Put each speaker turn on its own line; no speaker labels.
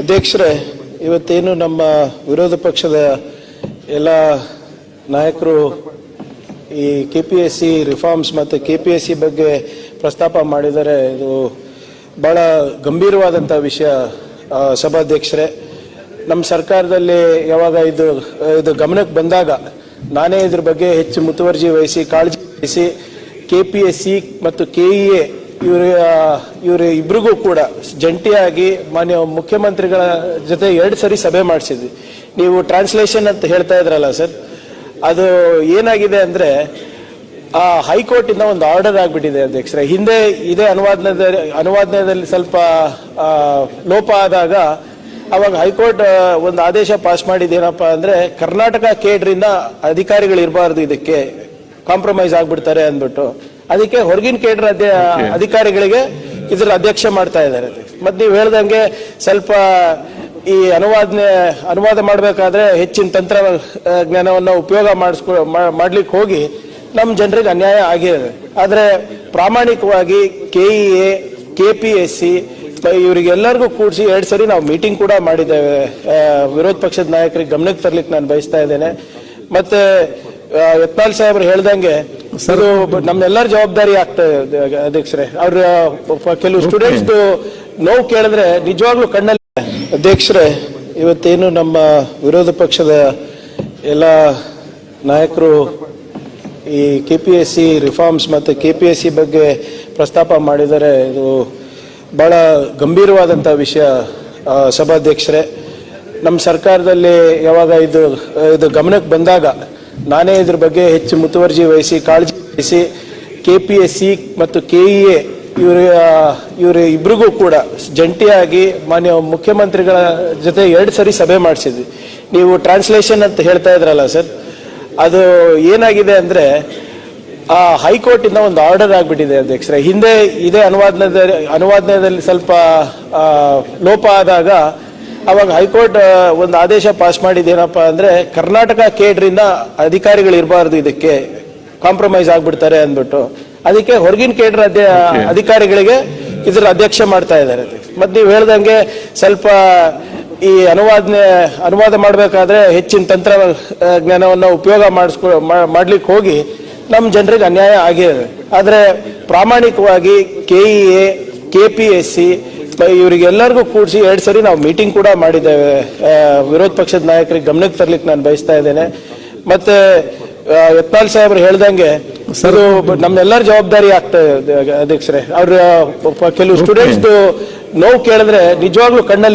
ಅಧ್ಯಕ್ಷರೇ, ಇವತ್ತೇನು ನಮ್ಮ ವಿರೋಧ ಪಕ್ಷದ ಎಲ್ಲ ನಾಯಕರು ಈ K P S C reforms ಮತ್ತು ಕೆ ಪಿ ಎಸ್ ಸಿ ಬಗ್ಗೆ ಪ್ರಸ್ತಾಪ ಮಾಡಿದರೆ ಇದು ಭಾಳ ಗಂಭೀರವಾದಂಥ ವಿಷಯ ಸಭಾಧ್ಯಕ್ಷರೇ. ನಮ್ಮ ಸರ್ಕಾರದಲ್ಲಿ ಯಾವಾಗ ಇದು ಇದು ಗಮನಕ್ಕೆ ಬಂದಾಗ ನಾನೇ ಇದ್ರ ಬಗ್ಗೆ ಹೆಚ್ಚು ಮುತುವರ್ಜಿ ವಹಿಸಿ, ಕಾಳಜಿ ವಹಿಸಿ ಕೆ ಪಿ ಎಸ್ ಸಿ ಮತ್ತು ಕೆ ಇ ಎ ಇವರು ಇವರು ಇಬ್ರಿಗೂ ಕೂಡ ಜಂಟಿಯಾಗಿ ಮಾನ್ಯ ಮುಖ್ಯಮಂತ್ರಿಗಳ ಜೊತೆ ಎರಡು ಸರಿ ಸಭೆ ಮಾಡಿಸಿದ್ವಿ. ನೀವು ಟ್ರಾನ್ಸ್ಲೇಷನ್ ಅಂತ ಹೇಳ್ತಾ ಇದ್ರಲ್ಲ ಸರ್, ಅದು ಏನಾಗಿದೆ ಅಂದ್ರೆ, ಆ ಹೈಕೋರ್ಟ್ ಇಂದ ಒಂದು ಆರ್ಡರ್ ಆಗ್ಬಿಟ್ಟಿದೆ ಅಧ್ಯಕ್ಷರೇ. ಹಿಂದೆ ಇದೇ ಅನುವಾದನದ, ಅನುವಾದನದಲ್ಲಿ ಸ್ವಲ್ಪ ಲೋಪ ಆದಾಗ ಅವಾಗ ಹೈಕೋರ್ಟ್ ಒಂದು ಆದೇಶ ಪಾಸ್ ಮಾಡಿದ್ದೇನಪ್ಪ ಅಂದ್ರೆ, ಕರ್ನಾಟಕ ಕೇಡ್ರಿಂದ ಅಧಿಕಾರಿಗಳು ಇರಬಾರ್ದು ಇದಕ್ಕೆ ಕಾಂಪ್ರಮೈಸ್ ಆಗ್ಬಿಡ್ತಾರೆ ಅಂದ್ಬಿಟ್ಟು. ಅದಕ್ಕೆ ಹೊರಗಿನ ಕೇಡ್ರ ಅಧಿಕಾರಿಗಳಿಗೆ ಇದರ ಅಧ್ಯಕ್ಷ ಮಾಡ್ತಾ ಇದ್ದಾರೆ. ಮತ್ತೆ ನೀವು ಹೇಳ್ದಂಗೆ ಸ್ವಲ್ಪ ಈ ಅನುವಾದನೆ ಅನುವಾದ ಮಾಡಬೇಕಾದ್ರೆ ಹೆಚ್ಚಿನ ತಂತ್ರ ಆ, ಉಪಯೋಗ ಮಾಡಿಸ್ಕೊ ಮಾಡ್ಲಿಕ್ಕೆ ಹೋಗಿ ನಮ್ಮ ಜನರಿಗೆ ಅನ್ಯಾಯ ಆಗಿದೆ ಆದರೆ ಪ್ರಾಮಾಣಿಕವಾಗಿ K E A K P S C ಇವರಿಗೆಲ್ಲರಿಗೂ ಕೂಡಿಸಿ ಎರಡು ಸರಿ ನಾವು ಮೀಟಿಂಗ್ ಕೂಡ ಮಾಡಿದ್ದೇವೆ. ವಿರೋಧ ಪಕ್ಷದ ನಾಯಕರಿಗೆ ಗಮನಕ್ಕೆ ತರ್ಲಿಕ್ಕೆ ನಾನು ಬಯಸ್ತಾ ಇದ್ದೇನೆ. ಮತ್ತೆ ಯತ್ನಾಳ್ ಸಾಹೇಬ್ರು ಹೇಳ್ದಂಗೆ ಅದು ನಮ್ಮೆಲ್ಲರ ಜವಾಬ್ದಾರಿ ಆಗ್ತಾ ಇದೆ ಅಧ್ಯಕ್ಷರೇ. ಅವ್ರ ಕೆಲವು ಸ್ಟೂಡೆಂಟ್ಸ್ ನೋವು ಕೇಳಿದ್ರೆ ನಿಜವಾಗ್ಲೂ ಕಣ್ಣಲ್ಲಿ ಅಧ್ಯಕ್ಷರೇ ಇವತ್ತೇನು ನಮ್ಮ ವಿರೋಧ ಪಕ್ಷದ ಎಲ್ಲ ನಾಯಕರು ಈ K P S C reforms ಮತ್ತು ಕೆ ಪಿ ಎಸ್ ಸಿ ಬಗ್ಗೆ ಪ್ರಸ್ತಾಪ ಮಾಡಿದರೆ ಇದು ಭಾಳ ಗಂಭೀರವಾದಂಥ ವಿಷಯ ಸಭಾಧ್ಯಕ್ಷರೇ. ನಮ್ಮ ಸರ್ಕಾರದಲ್ಲಿ ಯಾವಾಗ ಇದು ಇದು ಗಮನಕ್ಕೆ ಬಂದಾಗ ನಾನೇ ಇದ್ರ ಬಗ್ಗೆ ಹೆಚ್ಚು ಮುತುವರ್ಜಿ ವಹಿಸಿ, ಕಾಳಜಿ ವಹಿಸಿ ಕೆ ಪಿ ಎಸ್ ಸಿ ಮತ್ತು ಕೆ ಇ ಎ ಇವರು ಇವರು ಇಬ್ಬರಿಗೂ ಕೂಡ ಜಂಟಿಯಾಗಿ ಮಾನ್ಯ ಮುಖ್ಯಮಂತ್ರಿಗಳ ಜೊತೆ ಎರಡು ಸರಿ ಸಭೆ ಮಾಡಿಸಿದ್ವಿ. ನೀವು ಟ್ರಾನ್ಸ್ಲೇಷನ್ ಅಂತ ಹೇಳ್ತಾ ಇದ್ರಲ್ಲ ಸರ್, ಅದು ಏನಾಗಿದೆ ಅಂದರೆ, ಆ ಹೈಕೋರ್ಟಿಂದ ಒಂದು ಆರ್ಡರ್ ಆಗಿಬಿಟ್ಟಿದೆ ಅಧ್ಯಕ್ಷರೇ ಹಿಂದೆ ಇದೇ ಅನುವಾದನದ, ಅನುವಾದನದಲ್ಲಿ ಸ್ವಲ್ಪ ಲೋಪ ಆದಾಗ ಅವಾಗ ಹೈಕೋರ್ಟ್ ಒಂದು ಆದೇಶ ಪಾಸ್ ಮಾಡಿದ್ದೇನಪ್ಪ ಅಂದ್ರೆ ಕರ್ನಾಟಕ ಕೇಡ್ರಿಂದ ಅಧಿಕಾರಿಗಳು ಇರಬಾರ್ದು ಇದಕ್ಕೆ ಕಾಂಪ್ರಮೈಸ್ ಆಗ್ಬಿಡ್ತಾರೆ ಅಂದ್ಬಿಟ್ಟು. ಅದಕ್ಕೆ ಹೊರಗಿನ ಕೇಡ್ರ ಅಧಿಕಾರಿಗಳಿಗೆ ಇದ್ರ ಅಧ್ಯಕ್ಷ ಮಾಡ್ತಾ ಇದ್ದಾರೆ. ಮತ್ತೆ ನೀವು ಹೇಳ್ದಂಗೆ ಸ್ವಲ್ಪ ಈ ಅನುವಾದನೆ ಅನುವಾದ ಮಾಡಬೇಕಾದ್ರೆ ಹೆಚ್ಚಿನ ತಂತ್ರ ಜ್ಞಾನವನ್ನು ಉಪಯೋಗ ಮಾಡಿಸ್ಕೊ ಮಾಡ್ಲಿಕ್ಕೆ ಹೋಗಿ ನಮ್ಮ ಜನರಿಗೆ ಅನ್ಯಾಯ ಆಗಿದೆ ಆದರೆ ಪ್ರಾಮಾಣಿಕವಾಗಿ K E A K P S C ಇವರಿಗೆಲ್ಲರಿಗೂ ಕೂಡಿಸಿ ಎರಡು ಸರಿ ನಾವು ಮೀಟಿಂಗ್ ಕೂಡ ಮಾಡಿದ್ದೇವೆ. ವಿರೋಧ ಪಕ್ಷದ ನಾಯಕರಿಗೆ ಗಮನಕ್ಕೆ ತರಲಿಕ್ಕೆ ನಾನು ಬಯಸ್ತಾ ಇದ್ದೇನೆ. ಮತ್ತೆ ಯತ್ನಾಳ್ ಸಾಹೇಬ್ರು ಹೇಳ್ದಂಗೆ ಸರ್ ನಮ್ಮೆಲ್ಲರ ಜವಾಬ್ದಾರಿ ಆಗ್ತಾ ಇದೆ ಅಧ್ಯಕ್ಷರೇ. ಅವ್ರ ಕೆಲವು ಸ್ಟೂಡೆಂಟ್ಸ್ ನೋವು ಕೇಳಿದ್ರೆ ನಿಜವಾಗ್ಲೂ ಕಣ್ಣಲ್ಲಿ